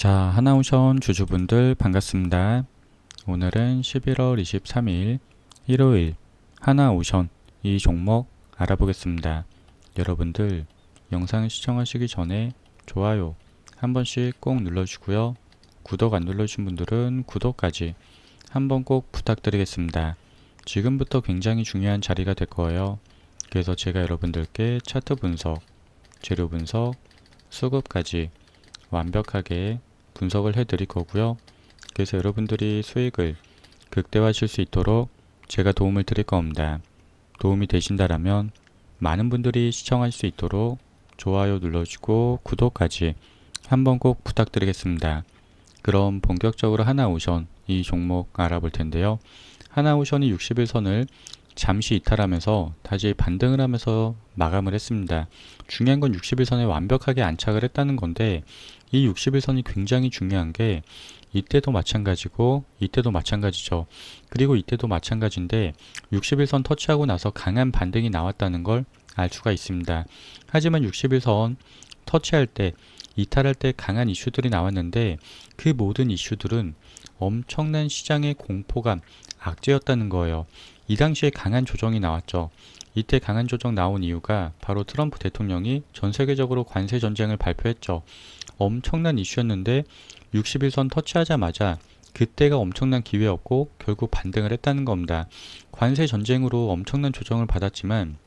자, 하나오션 주주분들 반갑습니다. 오늘은 11월 23일 일요일 하나오션 이 종목 알아보겠습니다. 여러분들 영상 시청하시기 전에 좋아요 한 번씩 꼭 눌러주고요. 구독 안 눌러주신 분들은 구독까지 한번 꼭 부탁드리겠습니다. 지금부터 굉장히 중요한 자리가 될 거예요. 그래서 제가 여러분들께 차트 분석, 재료 분석, 수급까지 완벽하게 분석을 해 드릴 거고요. 그래서 여러분들이 수익을 극대화하실 수 있도록 제가 도움을 드릴 겁니다. 도움이 되신다라면 많은 분들이 시청할 수 있도록 좋아요 눌러주고 구독까지 한번 꼭 부탁드리겠습니다. 그럼 본격적으로 하나오션 이 종목 알아볼 텐데요. 하나오션이 60일선을 잠시 이탈하면서 다시 반등을 하면서 마감을 했습니다. 중요한 건 60일선에 완벽하게 안착을 했다는 건데 이 60일선이 굉장히 중요한 게 이때도 마찬가지고 이때도 마찬가지죠. 그리고 이때도 마찬가지인데 60일선 터치하고 나서 강한 반등이 나왔다는 걸 알 수가 있습니다. 하지만 60일선 터치할 때 이탈할 때 강한 이슈들이 나왔는데 그 모든 이슈들은 엄청난 시장의 공포감, 악재였다는 거예요. 이 당시에 강한 조정이 나왔죠. 이때 강한 조정 나온 이유가 바로 트럼프 대통령이 전 세계적으로 관세 전쟁을 발표했죠. 엄청난 이슈였는데 60일선 터치하자마자 그때가 엄청난 기회였고 결국 반등을 했다는 겁니다. 관세 전쟁으로 엄청난 조정을 받았지만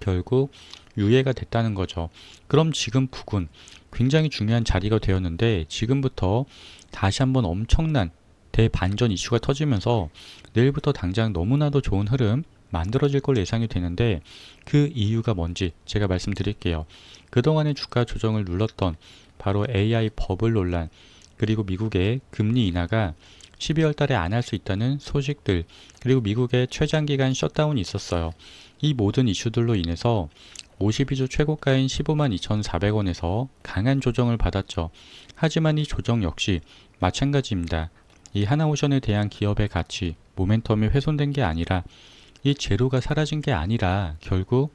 결국 유예가 됐다는 거죠. 그럼 지금 북은 굉장히 중요한 자리가 되었는데 지금부터 다시 한번 엄청난 대반전 이슈가 터지면서 내일부터 당장 너무나도 좋은 흐름 만들어질 걸 예상이 되는데 그 이유가 뭔지 제가 말씀드릴게요. 그동안의 주가 조정을 눌렀던 바로 AI 버블 논란 그리고 미국의 금리 인하가 12월 달에 안 할 수 있다는 소식들 그리고 미국의 최장기간 셧다운이 있었어요. 이 모든 이슈들로 인해서 52주 최고가인 15만 2,400원에서 강한 조정을 받았죠. 하지만 이 조정 역시 마찬가지입니다. 이 하나오션에 대한 기업의 가치, 모멘텀이 훼손된 게 아니라 이 재료가 사라진 게 아니라 결국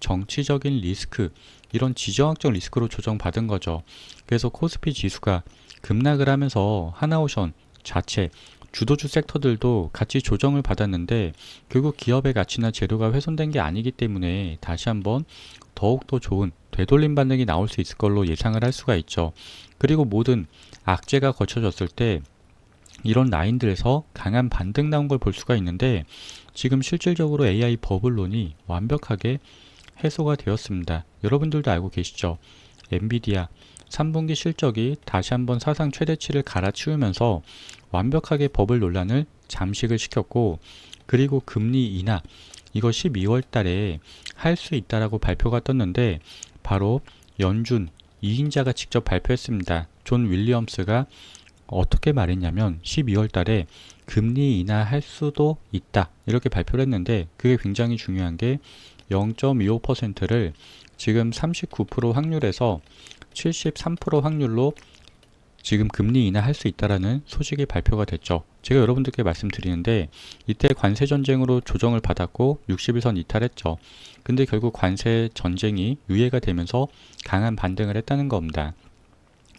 정치적인 리스크, 이런 지정학적 리스크로 조정받은 거죠. 그래서 코스피 지수가 급락을 하면서 하나오션 자체 주도주 섹터들도 같이 조정을 받았는데 결국 기업의 가치나 재료가 훼손된 게 아니기 때문에 다시 한번 더욱더 좋은 되돌림 반응이 나올 수 있을 걸로 예상을 할 수가 있죠. 그리고 모든 악재가 거쳐졌을 때 이런 라인들에서 강한 반등 나온 걸 볼 수가 있는데 지금 실질적으로 AI 버블론이 완벽하게 해소가 되었습니다. 여러분들도 알고 계시죠? 엔비디아 3분기 실적이 다시 한번 사상 최대치를 갈아치우면서 완벽하게 버블 논란을 잠식을 시켰고 그리고 금리 인하 이거 12월 달에 할 수 있다라고 발표가 떴는데 바로 연준 2인자가 직접 발표했습니다. 존 윌리엄스가 어떻게 말했냐면 12월 달에 금리 인하할 수도 있다 이렇게 발표를 했는데 그게 굉장히 중요한 게 0.25%를 지금 39% 확률에서 73% 확률로 지금 금리 인하할 수 있다라는 소식이 발표가 됐죠. 제가 여러분들께 말씀드리는데 이때 관세 전쟁으로 조정을 받았고 60일선 이탈했죠. 근데 결국 관세 전쟁이 유예가 되면서 강한 반등을 했다는 겁니다.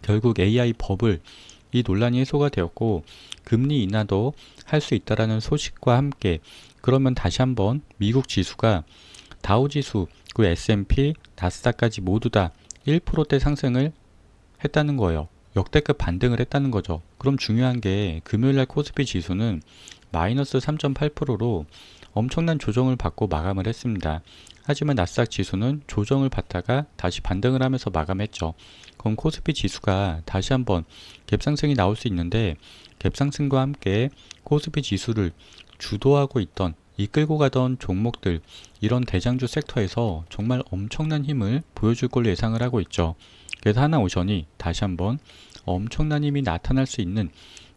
결국 AI 버블 이 논란이 해소가 되었고 금리 인하도 할 수 있다라는 소식과 함께 그러면 다시 한번 미국 지수가 다우 지수, 그 S&P, 나스닥까지 모두 다 1%대 상승을 했다는 거예요. 역대급 반등을 했다는 거죠. 그럼 중요한 게 금요일날 코스피 지수는 마이너스 3.8%로 엄청난 조정을 받고 마감을 했습니다. 하지만 나스닥 지수는 조정을 받다가 다시 반등을 하면서 마감했죠. 그럼 코스피 지수가 다시 한번 갭상승이 나올 수 있는데 갭상승과 함께 코스피 지수를 주도하고 있던 이끌고 가던 종목들 이런 대장주 섹터에서 정말 엄청난 힘을 보여줄 걸로 예상을 하고 있죠. 그래서 하나오션이 다시 한번 엄청난 힘이 나타날 수 있는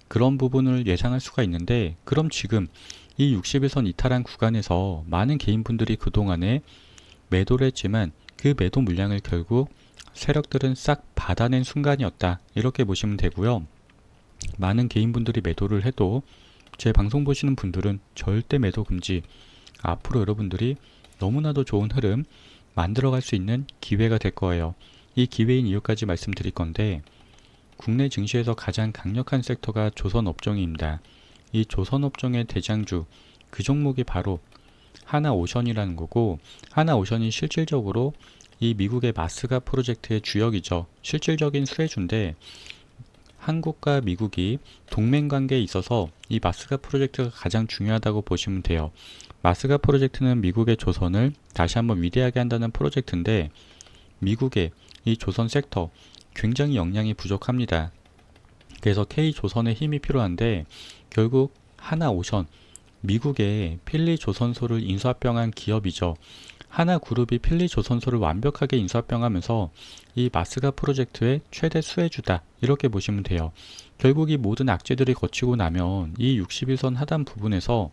그런 부분을 예상할 수가 있는데 그럼 지금 이 60일선 이탈한 구간에서 많은 개인분들이 그동안에 매도를 했지만 그 매도 물량을 결국 세력들은 싹 받아낸 순간이었다. 이렇게 보시면 되고요. 많은 개인분들이 매도를 해도 제 방송 보시는 분들은 절대 매도 금지. 앞으로 여러분들이 너무나도 좋은 흐름 만들어갈 수 있는 기회가 될 거예요. 이 기회인 이유까지 말씀드릴 건데 국내 증시에서 가장 강력한 섹터가 조선업종입니다. 이 조선업종의 대장주 그 종목이 바로 하나오션이라는 거고 하나오션이 실질적으로 이 미국의 마스가 프로젝트의 주역이죠. 실질적인 수혜주인데 한국과 미국이 동맹 관계에 있어서 이 마스가 프로젝트가 가장 중요하다고 보시면 돼요. 마스가 프로젝트는 미국의 조선을 다시 한번 위대하게 한다는 프로젝트인데 미국의 이 조선 섹터 굉장히 역량이 부족합니다. 그래서 K조선의 힘이 필요한데 결국 하나 오션 미국의 필리 조선소를 인수합병한 기업이죠. 하나 그룹이 필리 조선소를 완벽하게 인수합병하면서 이 마스가 프로젝트의 최대 수혜주다 이렇게 보시면 돼요. 결국 이 모든 악재들이 거치고 나면 이 61선 하단 부분에서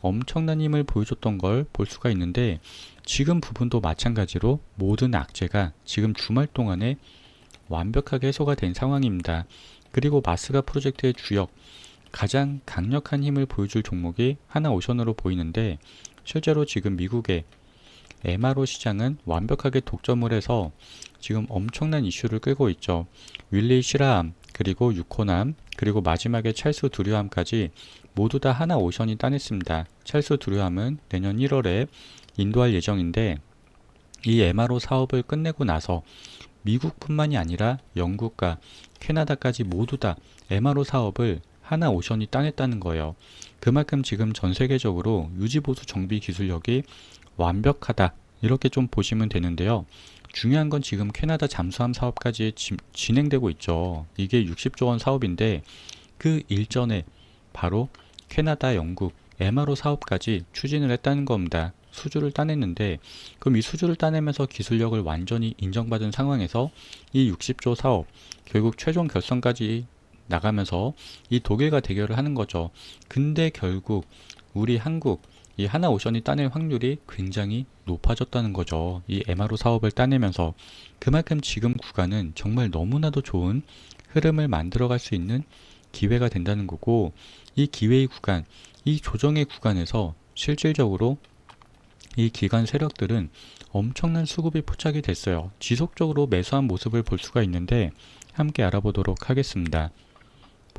엄청난 힘을 보여줬던 걸 볼 수가 있는데 지금 부분도 마찬가지로 모든 악재가 지금 주말 동안에 완벽하게 해소가 된 상황입니다. 그리고 마스가 프로젝트의 주역 가장 강력한 힘을 보여줄 종목이 하나 오션으로 보이는데 실제로 지금 미국의 MRO 시장은 완벽하게 독점을 해서 지금 엄청난 이슈를 끌고 있죠. 윌리 시라함, 그리고 유코남, 그리고 마지막에 찰스 두류함까지 모두 다 하나 오션이 따냈습니다. 찰스 두류함은 내년 1월에 인도할 예정인데 이 MRO 사업을 끝내고 나서 미국뿐만이 아니라 영국과 캐나다까지 모두 다 MRO 사업을 하나 오션이 따냈다는 거예요. 그만큼 지금 전 세계적으로 유지보수 정비 기술력이 완벽하다. 이렇게 좀 보시면 되는데요. 중요한 건 지금 캐나다 잠수함 사업까지 지, 진행되고 있죠. 이게 60조 원 사업인데 그 일전에 바로 캐나다, 영국, MRO 사업까지 추진을 했다는 겁니다. 수주를 따냈는데 그럼 이 수주를 따내면서 기술력을 완전히 인정받은 상황에서 이 60조 사업 결국 최종 결선까지 나가면서 이 독일과 대결을 하는 거죠. 근데 결국 우리 한국 이 하나오션이 따낼 확률이 굉장히 높아졌다는 거죠. 이 MRO 사업을 따내면서 그만큼 지금 구간은 정말 너무나도 좋은 흐름을 만들어갈 수 있는 기회가 된다는 거고 이 기회의 구간, 이 조정의 구간에서 실질적으로 이 기관 세력들은 엄청난 수급이 포착이 됐어요. 지속적으로 매수한 모습을 볼 수가 있는데 함께 알아보도록 하겠습니다.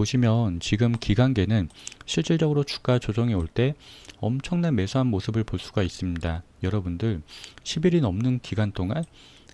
보시면 지금 기관계는 실질적으로 주가 조정이 올 때 엄청난 매수한 모습을 볼 수가 있습니다. 여러분들 10일이 넘는 기간 동안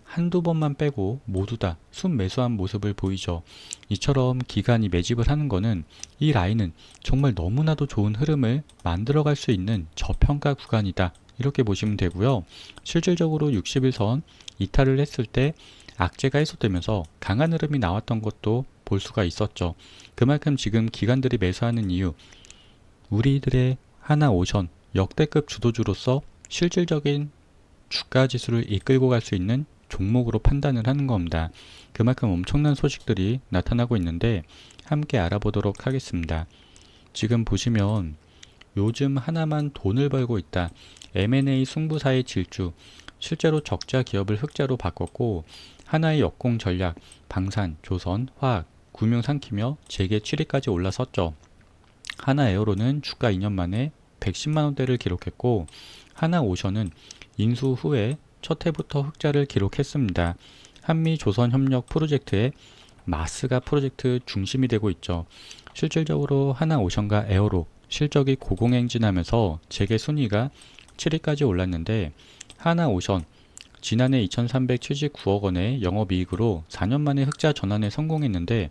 한두 번만 빼고 모두 다 순매수한 모습을 보이죠. 이처럼 기간이 매집을 하는 것은 이 라인은 정말 너무나도 좋은 흐름을 만들어갈 수 있는 저평가 구간이다. 이렇게 보시면 되고요. 실질적으로 60일선 이탈을 했을 때 악재가 해소되면서 강한 흐름이 나왔던 것도 볼 수가 있었죠. 그만큼 지금 기관들이 매수하는 이유, 우리들의 하나 오션 역대급 주도주로서 실질적인 주가 지수를 이끌고 갈 수 있는 종목으로 판단을 하는 겁니다. 그만큼 엄청난 소식들이 나타나고 있는데 함께 알아보도록 하겠습니다. 지금 보시면 요즘 하나만 돈을 벌고 있다. M&A 승부사의 질주. 실제로 적자 기업을 흑자로 바꿨고 하나의 역공 전략, 방산, 조선, 화학, 구명 삼키며 재계 7위까지 올라섰죠. 하나 에어로는 주가 2년 만에 110만 원대를 기록했고 하나 오션은 인수 후에 첫 해부터 흑자를 기록했습니다. 한미 조선 협력 프로젝트의 마스가 프로젝트 중심이 되고 있죠. 실질적으로 하나 오션과 에어로 실적이 고공행진하면서 재계 순위가 7위까지 올랐는데 하나 오션 지난해 2,379억 원의 영업이익으로 4년 만에 흑자 전환에 성공했는데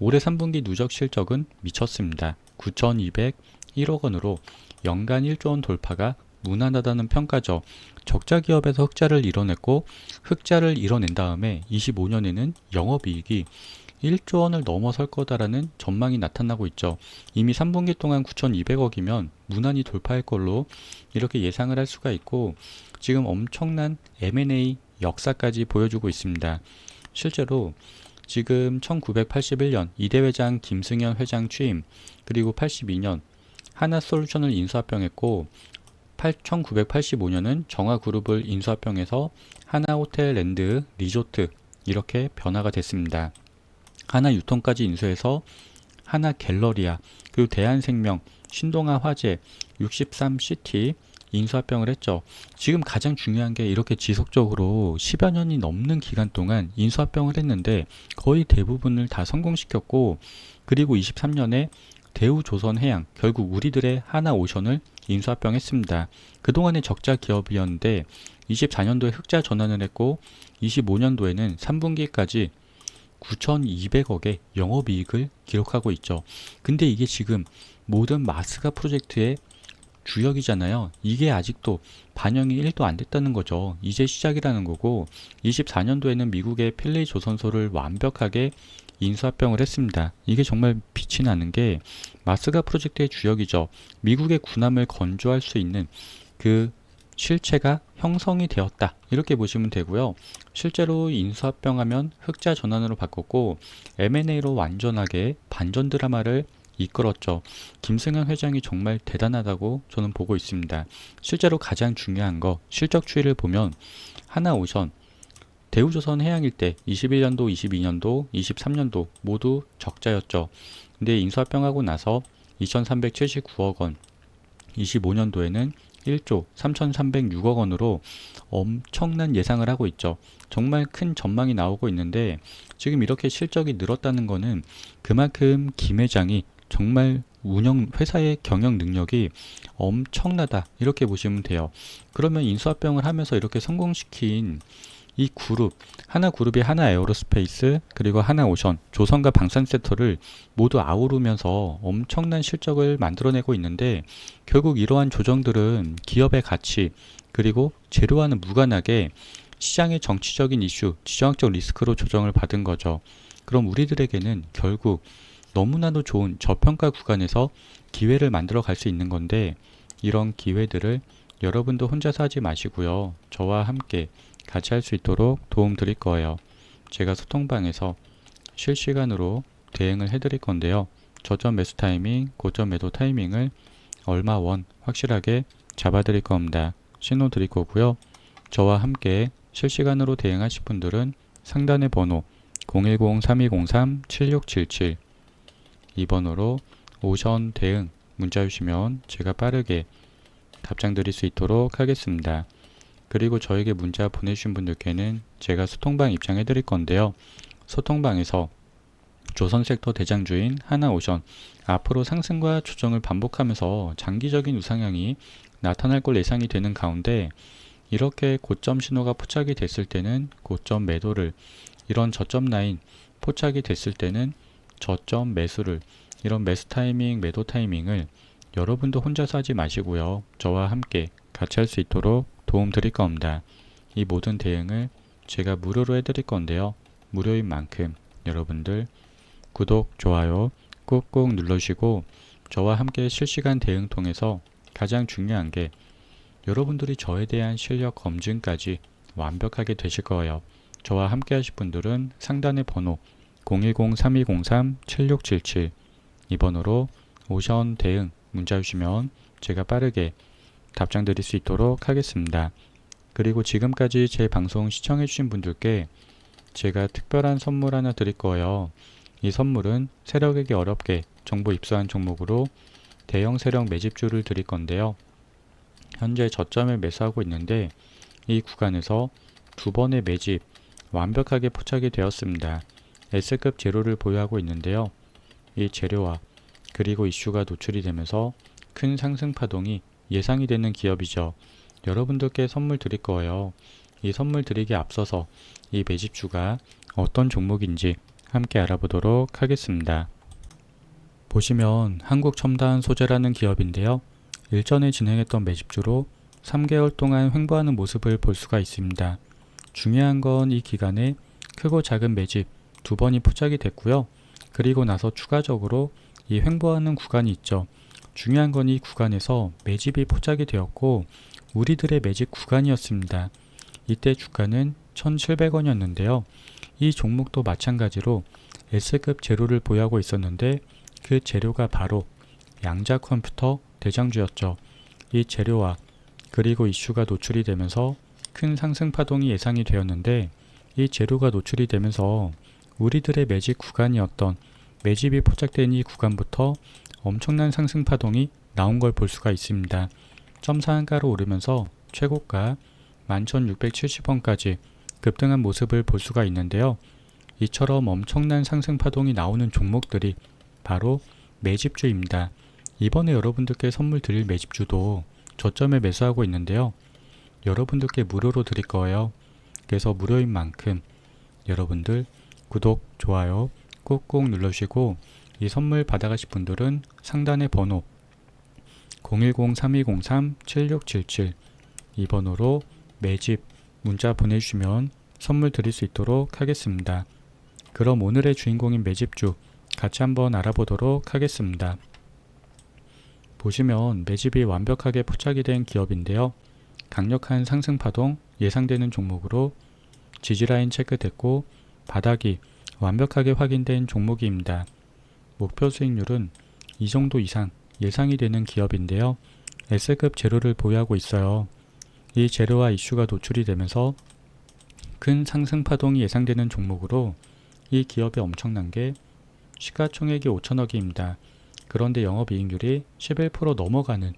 올해 3분기 누적 실적은 미쳤습니다. 9,201억 원으로 연간 1조 원 돌파가 무난하다는 평가죠. 적자 기업에서 흑자를 이뤄냈고 흑자를 이뤄낸 다음에 25년에는 영업이익이 1조 원을 넘어설 거다라는 전망이 나타나고 있죠. 이미 3분기 동안 9,200억이면 무난히 돌파할 걸로 이렇게 예상을 할 수가 있고 지금 엄청난 M&A 역사까지 보여주고 있습니다. 실제로 지금 1981년 이대 회장 김승현 회장 취임 그리고 82년 하나솔루션을 인수합병했고 1985년은 정화그룹을 인수합병해서 하나호텔 랜드 리조트 이렇게 변화가 됐습니다. 하나 유통까지 인수해서 하나 갤러리아, 그리고 대한생명, 신동아 화재, 63시티, 인수합병을 했죠. 지금 가장 중요한 게 이렇게 지속적으로 10여 년이 넘는 기간 동안 인수합병을 했는데 거의 대부분을 다 성공시켰고 그리고 23년에 대우조선해양 결국 우리들의 하나오션을 인수합병했습니다. 그동안의 적자 기업이었는데 24년도에 흑자 전환을 했고 25년도에는 3분기까지 9,200억의 영업이익을 기록하고 있죠. 근데 이게 지금 모든 마스가 프로젝트의 주역이잖아요. 이게 아직도 반영이 1도 안 됐다는 거죠. 이제 시작이라는 거고 24년도에는 미국의 필레이 조선소를 완벽하게 인수합병을 했습니다. 이게 정말 빛이 나는 게 마스가 프로젝트의 주역이죠. 미국의 군함을 건조할 수 있는 그 실체가 형성이 되었다. 이렇게 보시면 되고요. 실제로 인수합병 하면 흑자 전환으로 바꿨고 M&A로 완전하게 반전 드라마를 이끌었죠. 김승현 회장이 정말 대단하다고 저는 보고 있습니다. 실제로 가장 중요한 거 실적 추이를 보면 하나오션 대우조선 해양일 때 21년도, 22년도, 23년도 모두 적자였죠. 근데 인수합병하고 나서 2,379억 원, 25년도에는 1조 3,306억 원으로 엄청난 예상을 하고 있죠. 정말 큰 전망이 나오고 있는데 지금 이렇게 실적이 늘었다는 거는 그만큼 김 회장이 정말 운영 회사의 경영 능력이 엄청나다 이렇게 보시면 돼요. 그러면 인수합병을 하면서 이렇게 성공시킨 이 그룹 하나 그룹이 하나 에어로스페이스 그리고 하나 오션 조선과 방산 섹터를 모두 아우르면서 엄청난 실적을 만들어내고 있는데 결국 이러한 조정들은 기업의 가치 그리고 재료와는 무관하게 시장의 정치적인 이슈, 지정학적 리스크로 조정을 받은 거죠. 그럼 우리들에게는 결국 너무나도 좋은 저평가 구간에서 기회를 만들어 갈 수 있는 건데 이런 기회들을 여러분도 혼자서 하지 마시고요. 저와 함께 같이 할 수 있도록 도움 드릴 거예요. 제가 소통방에서 실시간으로 대응을 해드릴 건데요. 저점 매수 타이밍, 고점 매도 타이밍을 얼마 원 확실하게 잡아드릴 겁니다. 신호 드릴 거고요. 저와 함께 실시간으로 대응하실 분들은 상단의 번호 010-3203-7677 2번으로 오션 대응 문자 주시면 제가 빠르게 답장 드릴 수 있도록 하겠습니다. 그리고 저에게 문자 보내주신 분들께는 제가 소통방 입장해 드릴 건데요. 소통방에서 조선 섹터 대장주인 하나오션 앞으로 상승과 조정을 반복하면서 장기적인 우상향이 나타날 걸 예상이 되는 가운데 이렇게 고점 신호가 포착이 됐을 때는 고점 매도를 이런 저점 라인 포착이 됐을 때는 저점 매수를 이런 매수 타이밍 매도 타이밍을 여러분도 혼자서 하지 마시고요 저와 함께 같이 할 수 있도록 도움 드릴 겁니다. 이 모든 대응을 제가 무료로 해드릴 건데요. 무료인 만큼 여러분들 구독 좋아요 꾹꾹 눌러주시고 저와 함께 실시간 대응 통해서 가장 중요한 게 여러분들이 저에 대한 실력 검증까지 완벽하게 되실 거예요. 저와 함께 하실 분들은 상단의 번호 010-3203-7677 이번호로 오션 대응 문자 주시면 제가 빠르게 답장 드릴 수 있도록 하겠습니다. 그리고 지금까지 제 방송 시청해 주신 분들께 제가 특별한 선물 하나 드릴 거예요. 이 선물은 세력에게 어렵게 정보 입수한 종목으로 대형 세력 매집주를 드릴 건데요. 현재 저점을 매수하고 있는데 이 구간에서 두 번의 매집 완벽하게 포착이 되었습니다. S급 재료를 보유하고 있는데요. 이 재료와 그리고 이슈가 노출이 되면서 큰 상승 파동이 예상이 되는 기업이죠. 여러분들께 선물 드릴 거예요. 이 선물 드리기 앞서서 이 매집주가 어떤 종목인지 함께 알아보도록 하겠습니다. 보시면 한국 첨단 소재라는 기업인데요. 일전에 진행했던 매집주로 3개월 동안 횡보하는 모습을 볼 수가 있습니다. 중요한 건 이 기간에 크고 작은 매집 두 번이 포착이 됐고요. 그리고 나서 추가적으로 이 횡보하는 구간이 있죠. 중요한 건 이 구간에서 매집이 포착이 되었고 우리들의 매집 구간이었습니다. 이때 주가는 1,700원이었는데요. 이 종목도 마찬가지로 S급 재료를 보유하고 있었는데 그 재료가 바로 양자 컴퓨터 대장주였죠. 이 재료와 그리고 이슈가 노출이 되면서 큰 상승 파동이 예상이 되었는데 이 재료가 노출이 되면서 우리들의 매집 구간이었던 매집이 포착된 이 구간부터 엄청난 상승 파동이 나온 걸 볼 수가 있습니다. 점 상한가로 오르면서 최고가 11,670원까지 급등한 모습을 볼 수가 있는데요. 이처럼 엄청난 상승 파동이 나오는 종목들이 바로 매집주입니다. 이번에 여러분들께 선물 드릴 매집주도 저점에 매수하고 있는데요. 여러분들께 무료로 드릴 거예요. 그래서 무료인 만큼 여러분들 구독, 좋아요 꾹꾹 눌러주시고 이 선물 받아가실 분들은 상단의 번호 010-3203-7677 이 번호로 매집 문자 보내주시면 선물 드릴 수 있도록 하겠습니다. 그럼 오늘의 주인공인 매집주 같이 한번 알아보도록 하겠습니다. 보시면 매집이 완벽하게 포착이 된 기업인데요. 강력한 상승 파동 예상되는 종목으로 지지라인 체크됐고 바닥이 완벽하게 확인된 종목입니다. 목표 수익률은 이 정도 이상 예상이 되는 기업인데요. S급 재료를 보유하고 있어요. 이 재료와 이슈가 노출이 되면서 큰 상승 파동이 예상되는 종목으로 이 기업이 엄청난 게 시가총액이 5천억입니다. 그런데 영업이익률이 11% 넘어가는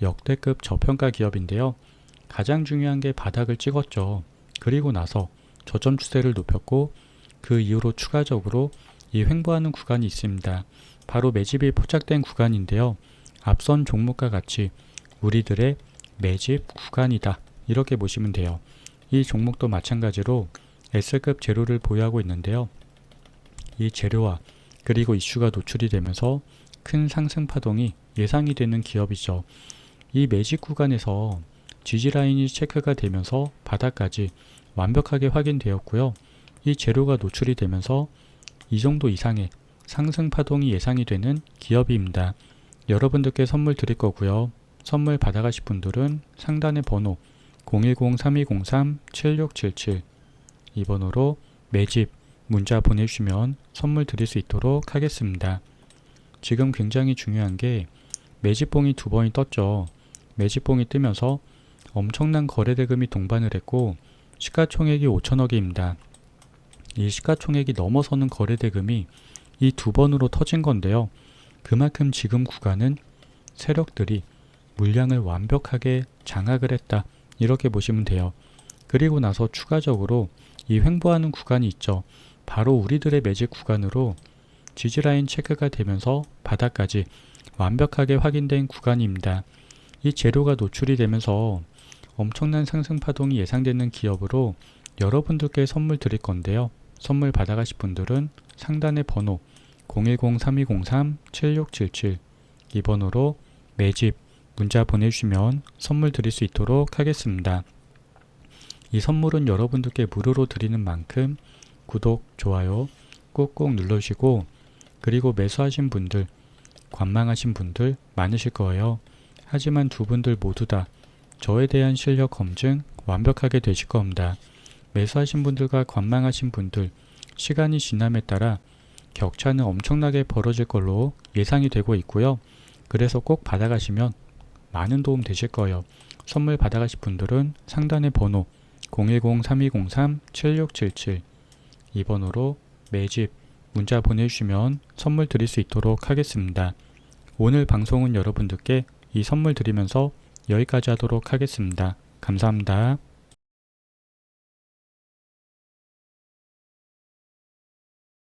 역대급 저평가 기업인데요. 가장 중요한 게 바닥을 찍었죠. 그리고 나서 저점 추세를 높였고 그 이후로 추가적으로 이 횡보하는 구간이 있습니다. 바로 매집이 포착된 구간인데요. 앞선 종목과 같이 우리들의 매집 구간이다. 이렇게 보시면 돼요. 이 종목도 마찬가지로 S급 재료를 보유하고 있는데요. 이 재료와 그리고 이슈가 노출이 되면서 큰 상승 파동이 예상이 되는 기업이죠. 이 매집 구간에서 지지 라인이 체크가 되면서 바닥까지 완벽하게 확인되었고요. 이 재료가 노출이 되면서 이 정도 이상의 상승 파동이 예상이 되는 기업입니다. 여러분들께 선물 드릴 거고요. 선물 받아가실 분들은 상단의 번호 010-3203-7677 이 번호로 매집 문자 보내주시면 선물 드릴 수 있도록 하겠습니다. 지금 굉장히 중요한 게 매집봉이 두 번이 떴죠. 매집봉이 뜨면서 엄청난 거래대금이 동반을 했고 시가총액이 5천억입니다. 이 시가총액이 넘어서는 거래대금이 이 두 번으로 터진 건데요. 그만큼 지금 구간은 세력들이 물량을 완벽하게 장악을 했다. 이렇게 보시면 돼요. 그리고 나서 추가적으로 이 횡보하는 구간이 있죠. 바로 우리들의 매집 구간으로 지지라인 체크가 되면서 바닥까지 완벽하게 확인된 구간입니다. 이 재료가 노출이 되면서 엄청난 상승 파동이 예상되는 기업으로 여러분들께 선물 드릴 건데요. 선물 받아가실 분들은 상단의 번호 010-3203-7677이 번호로 매집 문자 보내주시면 선물 드릴 수 있도록 하겠습니다. 이 선물은 여러분들께 무료로 드리는 만큼 구독, 좋아요 꾹꾹 눌러주시고 그리고 매수하신 분들, 관망하신 분들 많으실 거예요. 하지만 두 분들 모두 다 저에 대한 실력 검증 완벽하게 되실 겁니다. 매수하신 분들과 관망하신 분들, 시간이 지남에 따라 격차는 엄청나게 벌어질 걸로 예상이 되고 있고요. 그래서 꼭 받아가시면 많은 도움 되실 거예요. 선물 받아가실 분들은 상단의 번호 010-3203-7677이 번호로 매집 문자 보내주시면 선물 드릴 수 있도록 하겠습니다. 오늘 방송은 여러분들께 이 선물 드리면서 여기까지 하도록 하겠습니다. 감사합니다.